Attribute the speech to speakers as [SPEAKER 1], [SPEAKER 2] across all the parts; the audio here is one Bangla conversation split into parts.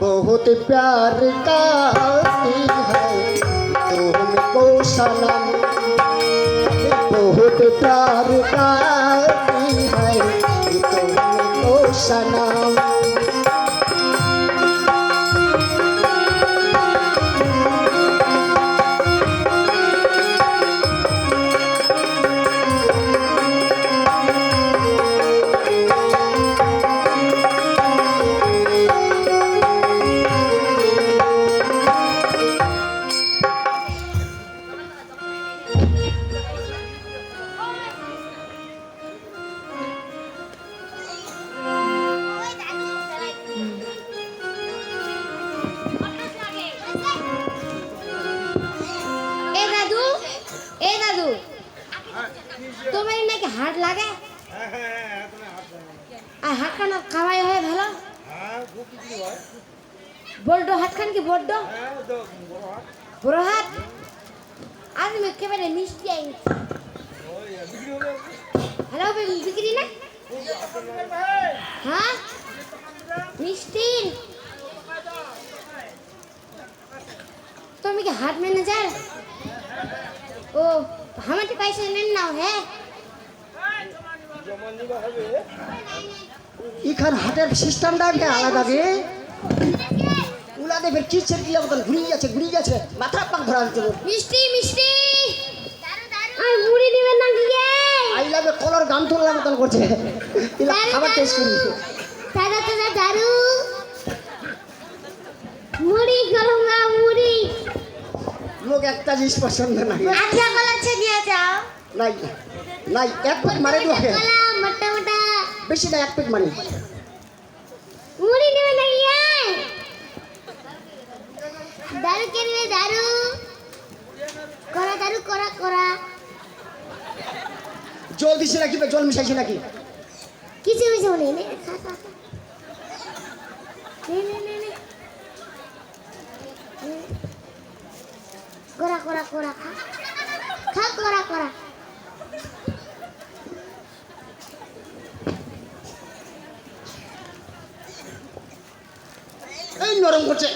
[SPEAKER 1] बहुत प्यार करती है तुमको सनम बहुत प्यार करती है तुमको सनम
[SPEAKER 2] হ্যালো বিক্রি না? হ্যাঁ? মিষ্টি? তুমি কি হাট ম্যানেজার? ও আমাকে পয়সা নেন নাও হ্যাঁ?
[SPEAKER 1] ইখান হাটের সিস্টেমটা একটা আলাদা রে। উলাদে ফের কিসের কিলা মতন ঘুরিয়ে যাচ্ছে ঘুরিয়ে যাচ্ছে মাথা পাক ধরা
[SPEAKER 2] মিষ্টি মিষ্টি! আর মুড়ি দিবেন না কি
[SPEAKER 1] আই লাভ কলর গান তোলার মতন করছে। ইলা
[SPEAKER 2] দারুণ,
[SPEAKER 1] খাবার টেস্ট করি।
[SPEAKER 2] দাদা দাদা দারু। মুড়ি গলঙ্গা মুড়ি।
[SPEAKER 1] লোক একটা জিনিস পছন্দ না
[SPEAKER 2] আচ্ছা কলা নিয়ে যাও।
[SPEAKER 1] নাই নাই এক পেট মারে দিও
[SPEAKER 2] কলা মোটা মোটা।
[SPEAKER 1] বেশি না এক পেট মারি
[SPEAKER 2] মুড়ি নেবেন না কি দারু কিনবে দারু করা দারু করা করা
[SPEAKER 1] জল দিছি নাকি বা জল মিশাইছি নাকি?
[SPEAKER 2] কিছু কিছু নে। নে খা। খা
[SPEAKER 1] এই নরম করছে।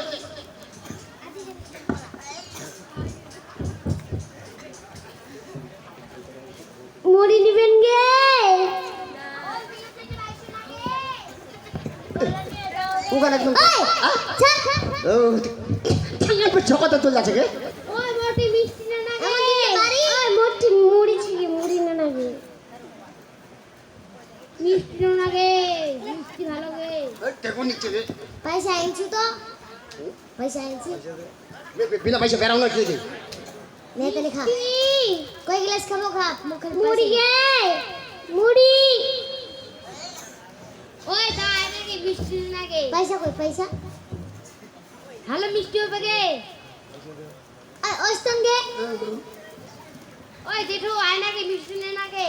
[SPEAKER 1] ও ঝকতা তুল যাচ্ছে কে?
[SPEAKER 2] ওই মোটি মিষ্টি না না গে ওই মোটি মুড়ি ছিগে মুড়ি না না গে মিষ্টি না না গে মিষ্টি ভালো গে
[SPEAKER 1] টেকো নিচ্ছে রে।
[SPEAKER 2] পয়সা আনছি তো? পয়সা আনছি
[SPEAKER 1] বিনা পয়সা বেরাও না কি
[SPEAKER 2] নে তাহলে খা। কয় গ্লাস খাব? খা মুখের মুড়ি গে মুড়ি! ওই দা এনে মিষ্টি না গে পয়সা কই পয়সা? ভালো মিষ্টি হবে গে ওই সঙ্গে? ওই জেঠু আয় আয়নাকে মিষ্টি নে না গে।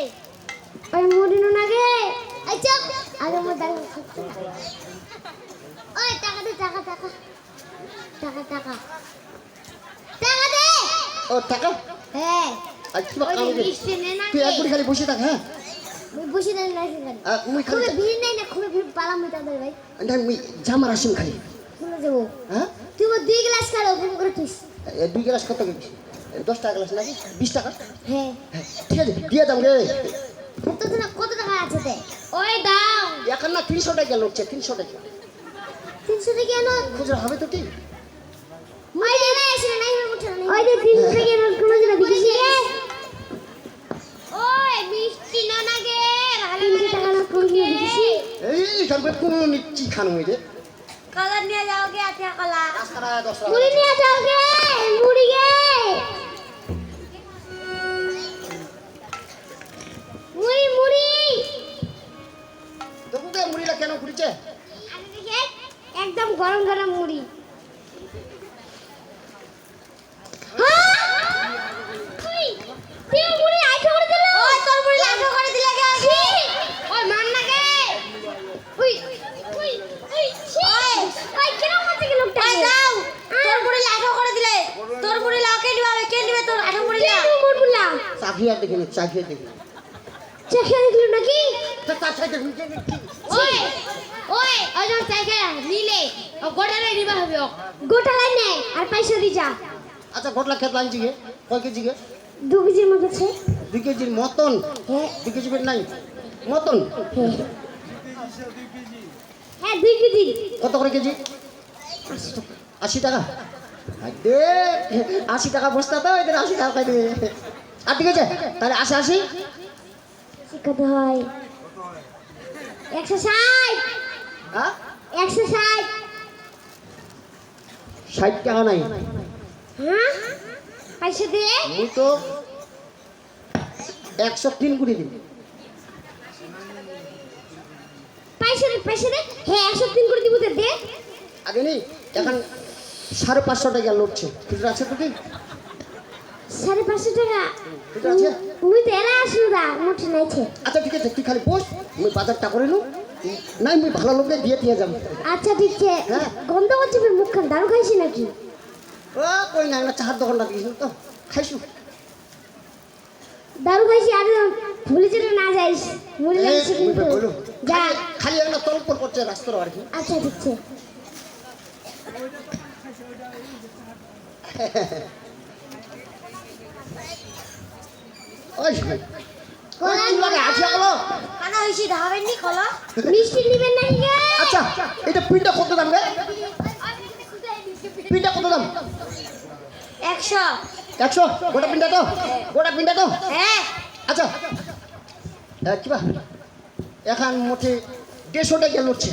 [SPEAKER 2] ওই মুড়ি না গে? এই চুপ। আগে মোর দাঁড় ওই টাকা দে টাকা টাকা। টাকা টাকা। টাকা দে!
[SPEAKER 1] ও টাকা?
[SPEAKER 2] হ্যাঁ।
[SPEAKER 1] রে
[SPEAKER 2] মিষ্টি নে না
[SPEAKER 1] তুই একবার খালি বসে থাক হ্যাঁ?
[SPEAKER 2] বসে দেন না সেখানে
[SPEAKER 1] মুই খালি
[SPEAKER 2] খুবই ভিড় নেই না? খুবই ভিড় পালাম তাদের ভাই।
[SPEAKER 1] না জামার আসিম খালি।
[SPEAKER 2] শুনে যাব
[SPEAKER 1] হ্যাঁ?
[SPEAKER 2] তুই দুই গ্লাস খালো ফোন করে তুই
[SPEAKER 1] দুই গ্লাস কত দশ টাকা গ্লাস নাকি বিশ টাকা
[SPEAKER 2] হ্যাঁ
[SPEAKER 1] হ্যাঁ, ঠিক আছে দিয়ে দাম রে
[SPEAKER 2] কত টাকা কত টাকা আছে তে ওই দাও
[SPEAKER 1] এখন না তিনশো টাকা লোকছে তিনশো টাকা
[SPEAKER 2] তিনশো টাকা না
[SPEAKER 1] খুচরা হবে তো ঠিক
[SPEAKER 2] ওই যে না এসে নাই হয়ে উঠে ওই যে তিনশো টাকা নোট কোনো দিন দিছিস ওই মিষ্টি না না গে ভালো তিনশো টাকা নোট কোনো দিন দিছিস
[SPEAKER 1] এই কারবে কোন নিচ্ছি খানো হইতে
[SPEAKER 2] কলা আচ্ছা কলা।
[SPEAKER 1] পাঁচ টাকা দশ টাকা।
[SPEAKER 2] মুড়ি নিয়ে যাও গে মুড়ি গে। মুড়ি মুড়ি।
[SPEAKER 1] তবু কে মুড়িটা কেন ঘুরিছে
[SPEAKER 2] একদম গরম গরম মুড়ি।
[SPEAKER 1] চাকরি আর দেখে নি আর দেখে নি।
[SPEAKER 3] চা খেয়ে দেখল নাকি?
[SPEAKER 1] তা
[SPEAKER 3] ওই ওই ওজন চাই খেয়ে নিলে। ও গোটালে নিবা হবে ও। গোটালাই নেই আর পয়সা দি যা।
[SPEAKER 1] আচ্ছা ঘটলা খেত লাগছি গে কয় কেজি গে?
[SPEAKER 3] দু কেজির মতো আছে।
[SPEAKER 1] দুই কেজির মতন?
[SPEAKER 3] হ্যাঁ
[SPEAKER 1] দু কেজি নাই? মতন?
[SPEAKER 3] হ্যাঁ দুই কেজি।
[SPEAKER 1] কত করে কেজি? আশি টাকা। দে আশি টাকা বস্তা তো এদের আশি টাকা খাই দেবে আর ঠিক আছে তাহলে আসে আসি।
[SPEAKER 3] কত হয়। একশো ষাট।
[SPEAKER 1] হ্যাঁ?
[SPEAKER 3] একশো ষাট।
[SPEAKER 1] ষাট টাকা নাই।
[SPEAKER 3] হ্যাঁ? পয়সা দে।
[SPEAKER 1] মুই তো একশো তিন কুড়ি দিন
[SPEAKER 3] পয়সা দে পয়সা দে। হ্যাঁ একশো তিন করে দিব তো দে।
[SPEAKER 1] আগে নেই এখন সাড়ে পাঁচশো টাকা লড়ছে। খুচরা আছে তো কি?
[SPEAKER 3] সাড়ে পাঁচশো টাকা। মুই তো এলা আসলো দা মুঠে নাইছে।
[SPEAKER 1] আচ্ছা ঠিক আছে তুই খালি বস মুই বাজারটা করে নু নাই মুই ভালো লোককে দিয়ে দিয়ে যাব।
[SPEAKER 3] আচ্ছা ঠিক আছে।
[SPEAKER 1] হ্যাঁ।
[SPEAKER 3] গন্ধ ফের মুখখান দারু খাইছি নাকি?
[SPEAKER 1] ও কই না না চাহার দোকানটা দিয়েছিল তো। খাইছু?
[SPEAKER 3] দারু খাইছি আর ভুলে যেন না যাইস
[SPEAKER 1] এই,
[SPEAKER 3] যাচ্ছি কিন্তু। যা।
[SPEAKER 1] খালি একটা তলপর করছে রাস্তার আর কি
[SPEAKER 3] আচ্ছা ঠিক আছে।
[SPEAKER 1] ওই ওই কি লাগে আছে হলো
[SPEAKER 3] কানা হইছি ধাবেন নি খলো মিষ্টি নিবেন গে
[SPEAKER 1] আচ্ছা এটা কত দাম রে? কত দাম? গোটা তো? গোটা পিনটা তো?
[SPEAKER 3] হ্যাঁ।
[SPEAKER 1] আচ্ছা। এ, কিবা এখন মোটে দেড়শো টাকা লড়ছে।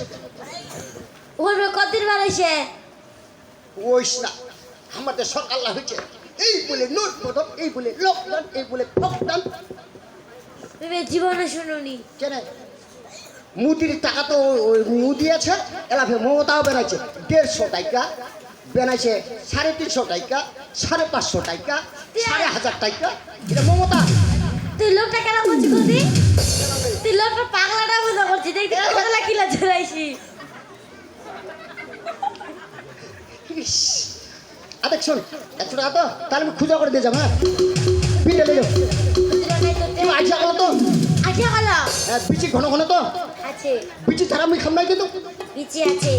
[SPEAKER 3] ওর কতদিন বার হয়েছে
[SPEAKER 1] ওই না আমাদের সকাল হয়েছে। এই বলে নোট বদল এই বলে লকডাউন এই বলে লকডাউন
[SPEAKER 3] তুমি জীবনে শুনুনি।
[SPEAKER 1] কেন? মুদির টাকা তো ওই মুদি আছে এলাফে মমতাও বেড়াইছে দেড়শো টাকা বেড়াইছে সাড়ে তিনশো টাকা সাড়ে পাঁচশো টাকা সাড়ে হাজার টাকা। এটা মমতা।
[SPEAKER 3] তুই লোকটা কেন করছিস কুদি তুই লোকটা পাগলাটা বুঝা করছিস দেখতে পাগলা কিলা চড়াইছি
[SPEAKER 1] ইস, আ দেখ শোন একশো টাকা তো তাহলে আমি খুঁজা করে দিয়ে যাব হ্যাঁ? পিঠে লেগে তুমি আইসা করো তো
[SPEAKER 3] আছে হলো
[SPEAKER 1] হ্যাঁ, বিচি ঘন ঘন তো।
[SPEAKER 3] আছে।
[SPEAKER 1] বিচি ছাড়া আমি খাম নাই কিন্তু।
[SPEAKER 3] বিচি আছে।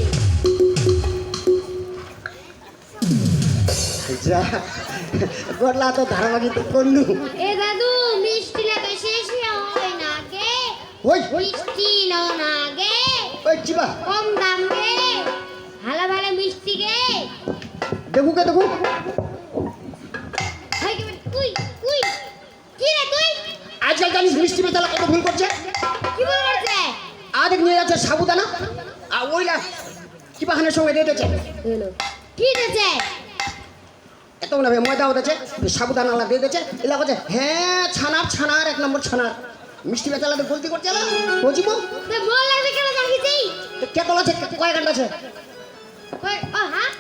[SPEAKER 1] যা গড়লা তো ধারাবাগি তো করলু
[SPEAKER 3] এ দাদু মিষ্টি লাগে শেষ হয় না গে
[SPEAKER 1] ওই।
[SPEAKER 3] মিষ্টি নাও না গে
[SPEAKER 1] ওই চিবা
[SPEAKER 3] কম দাম গে ভালো ভালো মিষ্টি গে।
[SPEAKER 1] দেখু কে দেখু।
[SPEAKER 3] কি
[SPEAKER 1] আজকাল জানিস মিষ্টি বেচালা কত ভুল করছে?
[SPEAKER 3] কি
[SPEAKER 1] আরেক নিয়ে যাচ্ছে সাবুদানা আর ওইলা কিবাখানের সঙ্গে দিয়ে দিয়েছে?
[SPEAKER 3] কি দিয়েছে?
[SPEAKER 1] এত না ময়দা হতেছে সাবুদানা দিয়ে দিয়েছে। এলা বলছে হ্যাঁ ছানার ছানার এক নম্বর ছানার। মিষ্টি বেচালাতে গলতি করছে না বুঝিব কে কল আছে? কয় গান্ডা আছে?
[SPEAKER 3] কই ও হ্যাঁ?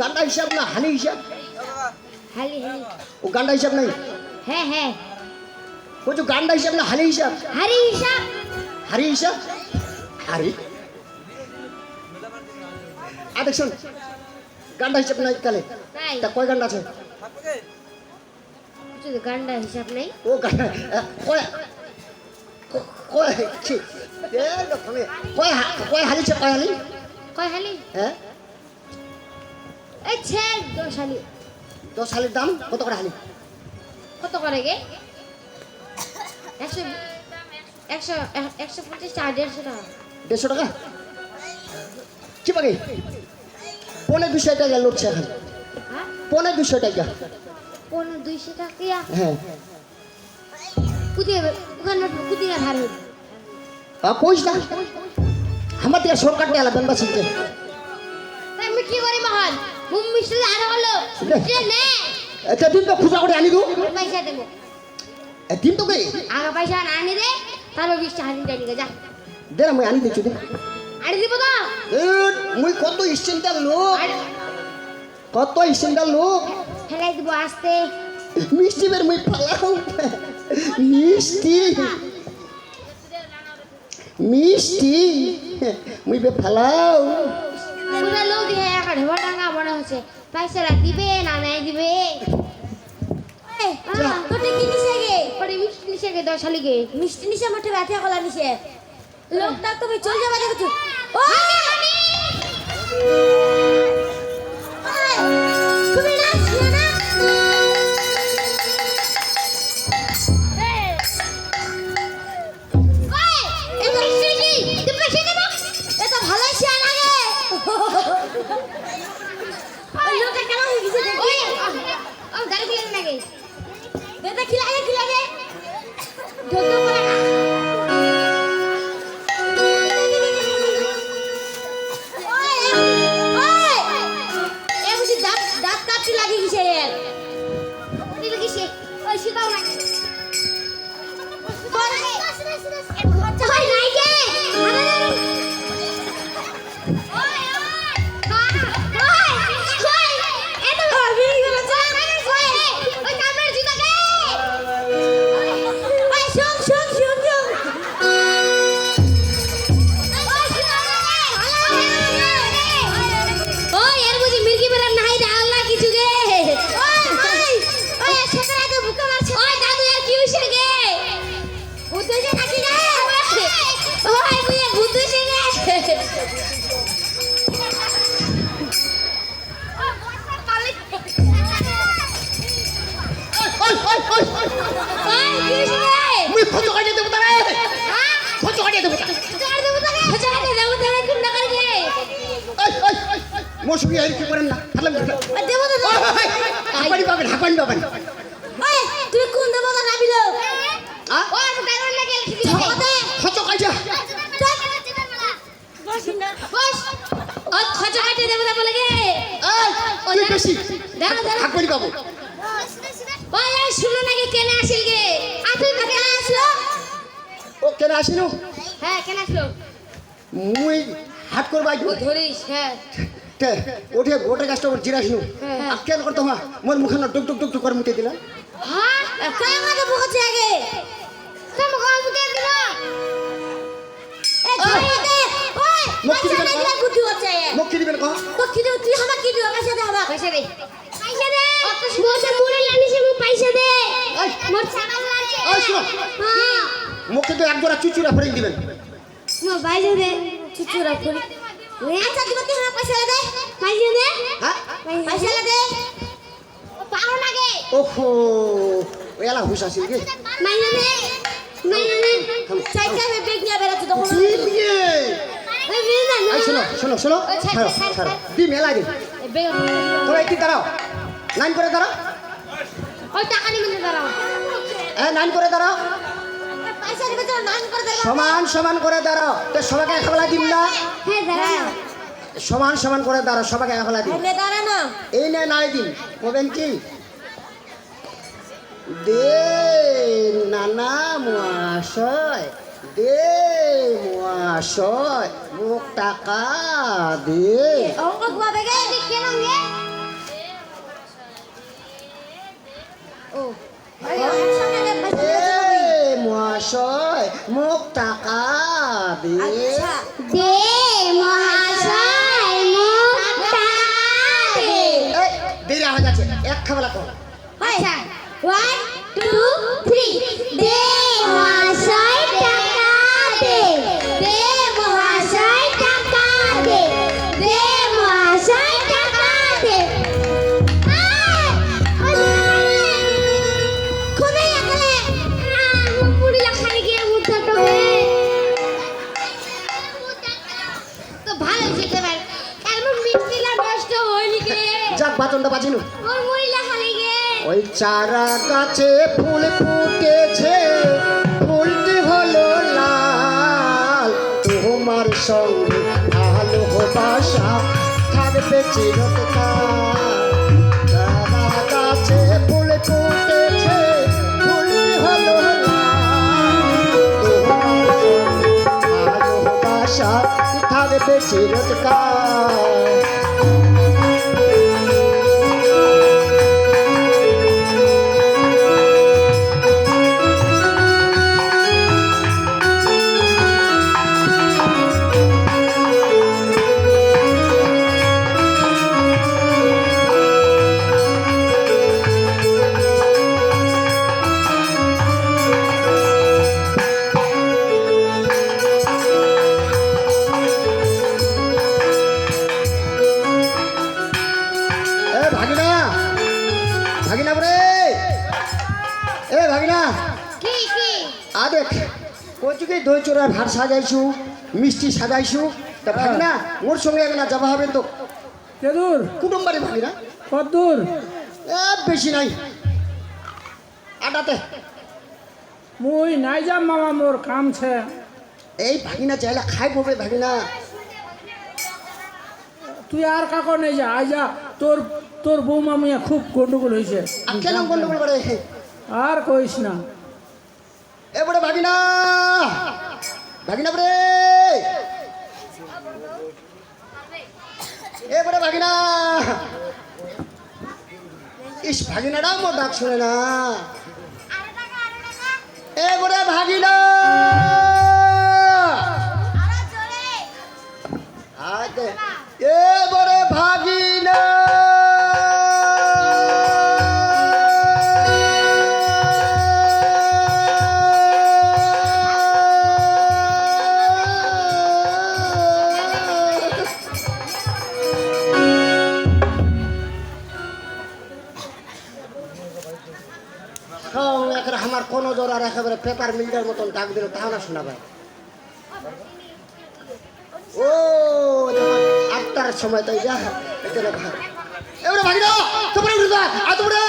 [SPEAKER 1] গান্ডা হিসাব না হানি হিসাব
[SPEAKER 3] হালি হালি
[SPEAKER 1] ও গান্ডা হিসাব নাই
[SPEAKER 3] হ্যাঁ হ্যাঁ
[SPEAKER 1] বলছো গান্ডা হিসাব না হানি হিসাব
[SPEAKER 3] হারি হিসাব
[SPEAKER 1] হারি হিসাব হারি আর দেখুন গান্ডা হিসাব নাই কালে
[SPEAKER 3] তাই
[SPEAKER 1] তা কয় গান্ডা আছে
[SPEAKER 3] কিছু গান্ডা হিসাব নাই
[SPEAKER 1] ও গান্ডা আহ, কয় কয় ছি এ দোকানে কয় হা- কয় হালি আছে কয় হালি
[SPEAKER 3] কয় হালি
[SPEAKER 1] হ্যাঁ
[SPEAKER 3] এই দশ
[SPEAKER 1] দশ হালির দাম? কত করে হালি?
[SPEAKER 3] কত করে গে? একশো একশো একশো পঞ্চাশ টাকা দেড়শো টাকা।
[SPEAKER 1] দেড়শো টাকা? কি পাগে পনেরো দুশো টাকা লড়ছে এখন।
[SPEAKER 3] হ্যাঁ?
[SPEAKER 1] পনেরো দুশো টাকা।
[SPEAKER 3] পনেরো দুইশো টাকা?
[SPEAKER 1] হ্যাঁ।
[SPEAKER 3] কুদিয়ে ওখানে কুদিয়ে
[SPEAKER 1] আমার দিয়ে সরকার নিয়ে আলাদা বাসিতে
[SPEAKER 3] আমি কি করি মহান মিষ্টি আর হলো নে।
[SPEAKER 1] এটা দিন তো খুচরা করে আনি দু
[SPEAKER 3] পয়সা দেবো।
[SPEAKER 1] দিন তো কে
[SPEAKER 3] আগে পয়সা আনি দে তারপর বিশটা হানি টানি যা।
[SPEAKER 1] দে মুই আনি দিচ্ছি
[SPEAKER 3] আনি দিব তো।
[SPEAKER 1] মুই কত লোক। কত স্ট্যান্ডার লোক।
[SPEAKER 3] ফেলাই দিব আসতে।
[SPEAKER 1] মিষ্টি বের মুই পালাও মিষ্টি। মিষ্টি। মুই বে ফালাও
[SPEAKER 3] পুরো লোক দিয়ে একটা ঢেবা টাঙ্গা মনে হচ্ছে। পয়সাটা দিবে না নাই দিবে?
[SPEAKER 4] তোটে কি নিছে গে?
[SPEAKER 2] পরে মিষ্টি নিশে গে দশালি গে
[SPEAKER 4] মিষ্টি নিছে মাঠে ব্যথা কলা নিছে। লোকটা তুমি চল যাবা দেখছ ও!
[SPEAKER 1] মৌসুমি আর কি করেন না? হাতলাম
[SPEAKER 4] ওই দেবো তো
[SPEAKER 1] হাঁপানি পাবেন হাঁপানি পাবেন
[SPEAKER 4] তুই কোন দেবো তো নাবিলো না
[SPEAKER 1] হাঁপানি পাবো।
[SPEAKER 2] শুনো নাকি কেনে আসিল গে? কেনে আসলো?
[SPEAKER 1] ও কেন
[SPEAKER 2] হ্যাঁ কেনে আসলো?
[SPEAKER 1] মুই হাত করবা
[SPEAKER 2] ধরিস হ্যাঁ।
[SPEAKER 1] তে ওঠে গোটে গাছটা ওর জিরা আসিনু। আর কেন করতে মোর মুখে না টুক টুক টুক টুক করে মুতে দিলাম
[SPEAKER 2] হ্যাঁ
[SPEAKER 4] কাই আমাকে বকছে আগে?
[SPEAKER 2] তুমি কোন মুখে দিল।
[SPEAKER 4] এ ঝগড়ে দে ওই
[SPEAKER 1] মুক্তি দিবেন কহ
[SPEAKER 4] তো কি দেব তুই আমাকে কি দেব পয়সা দে আমাকে
[SPEAKER 2] পয়সা দে। পয়সা দে। অত মোটা মুড়ে লানিছে মু পয়সা দে। মোর লাগছে।
[SPEAKER 1] ওই শোনো।
[SPEAKER 2] হ্যাঁ।
[SPEAKER 1] তো এক জোড়া চুচুরা ফেরে দিবেন
[SPEAKER 2] দে
[SPEAKER 4] চুচুরা ফুল আচ্ছা দিবা তুই আমাকে পয়সা দে।
[SPEAKER 2] পয়সা দে।
[SPEAKER 1] হ্যাঁ?
[SPEAKER 4] পয়সা দে।
[SPEAKER 2] ও পারো লাগে
[SPEAKER 1] ওহো ওই এলা হুশ আসিল গে।
[SPEAKER 2] পয়সা দে। পয়সা দে।
[SPEAKER 4] চাইতে আমি বেগ নিয়ে বেরাতে
[SPEAKER 1] কি বিয়ে
[SPEAKER 2] না
[SPEAKER 1] এই শোনো শোনো শোনো।
[SPEAKER 2] ওই ছাড়,
[SPEAKER 1] ছাড়ো দি মেলা দি। তোরা একটি দাঁড়াও। নাইন করে দাঁড়াও।
[SPEAKER 2] ওই টাকা নিয়ে দাঁড়াও।
[SPEAKER 1] হ্যাঁ নাইন করে দাঁড়াও। সমান সমান করে দাঁড়াও। তো সবাইকে এক বেলা দিন না?
[SPEAKER 2] হ্যাঁ
[SPEAKER 1] সমান সমান করে দাঁড়াও সবাইকে এক বেলা দিন। এই নে নাই দিন বলবেন কি? দে নানা মহাশয় দে মহাশয় মোক টাকা দে। যাচ্ছে এক চারা গাছে ফুল ফুটেছে, ফুলটি হলো লাল। তোমার সঙ্গে ভালোবাসা থাকবে চিরকাল। চারা গাছে ফুল ফুটেছে, ফুলটি হলো লাল। তোমার সঙ্গে ভালোবাসা থাকবে চিরকাল। আ দেখ কচু দই ভাত সাজাইছু মিষ্টি সাজাইছু। তা ভাগ না মোর সঙ্গে একলা যাবা হবে তো?
[SPEAKER 5] কে দূর
[SPEAKER 1] কুটুম বাড়ি ভাবি না
[SPEAKER 5] কত দূর
[SPEAKER 1] এ বেশি নাই। আটাতে।
[SPEAKER 5] মুই নাই যাম মামা মোর কাম ছে।
[SPEAKER 1] এই ভাগিনা চাইলে খাই পড়বে ভাগিনা।
[SPEAKER 5] তুই আর কাকো নেই যা আই যা। তোর তোর বৌমা মিয়া খুব গন্ডগোল হয়েছে
[SPEAKER 1] আর কেন গন্ডগোল করে?
[SPEAKER 5] আর কইস না।
[SPEAKER 1] এবারে ভাগিনা। ভাগিনা বরে এবারে ভাগিনা। ইস ভাগিনাটাও মোর ডাক শুনে না। এবারে ভাগিনা। আগে। এবারে ভাগিনা। পেপার মিলটার মতন ডাক দিল তাও না শোনাবে ও আটটার সময় তাই যা এখানে ভাগ এবারে ভাগি দাও তোমরা উঠে যা আর তোমরা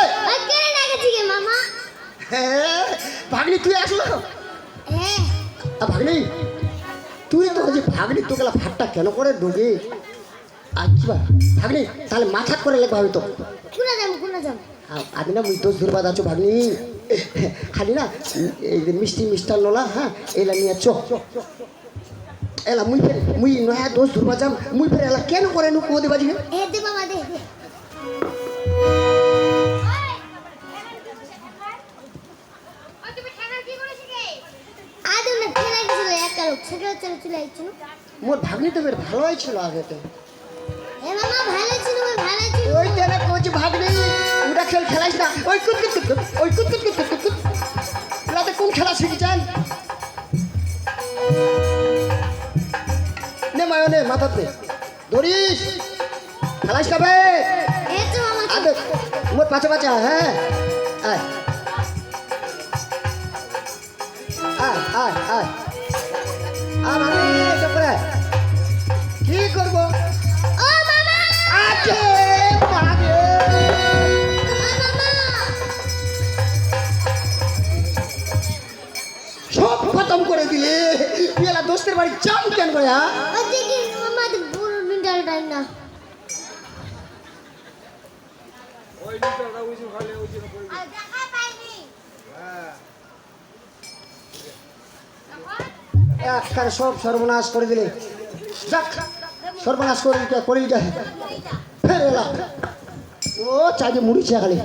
[SPEAKER 2] কেন ডাকেছি গে মামা?
[SPEAKER 1] হ্যাঁ ভাগনি তুই আসলো
[SPEAKER 2] হ্যাঁ।
[SPEAKER 1] ভাগনি তুই তো যে ভাগনি তো গেলা ভাতটা কেন করে ডুবি আচ্ছা ভাগনি তাহলে মাথা করে লেখা হবে তো।
[SPEAKER 2] কোনা কোনা
[SPEAKER 1] আমি না মুই দোষ ধরবা যাচ্ছ ভাগনি। খালি না এই যে মিষ্টি মিষ্টান্ন না হ্যাঁ এলা নিয়ে চ এলা মুই ফের মুই নয়া দোষ ধরবা যাম মুই ফের এলা কেন করে নু কোদে বাজি
[SPEAKER 2] এ দে মামা দে
[SPEAKER 1] মোর ভাগ্নি তো বের ভালো হয়েছিল
[SPEAKER 2] ভালো ছিল ওই ভালো ছিল
[SPEAKER 1] ওই তেনা কোচ ভাগ্নি ওটা খেল খেলাইস না। ওই কুত কুত কুত কুত, ওই কুত কুত কুত কুত কুত। কুত কোন খেলা শিখেছেন? নে মায়ো নে মাথাতে। ধরিস। খেলাইস কবে
[SPEAKER 2] এ তো মামা।
[SPEAKER 1] মোর পাছে পাছে হ্যাঁ। খতম করে দিলে। তুই এলা দোস্তের বাড়ি চাম কেন করে হ্যাঁ? একখানে সব সর্বনাশ করে দিলে। যাক সর্বনাশ করে দিতে করে ফের এলা। ও চাইতে মুড়িছে খালি।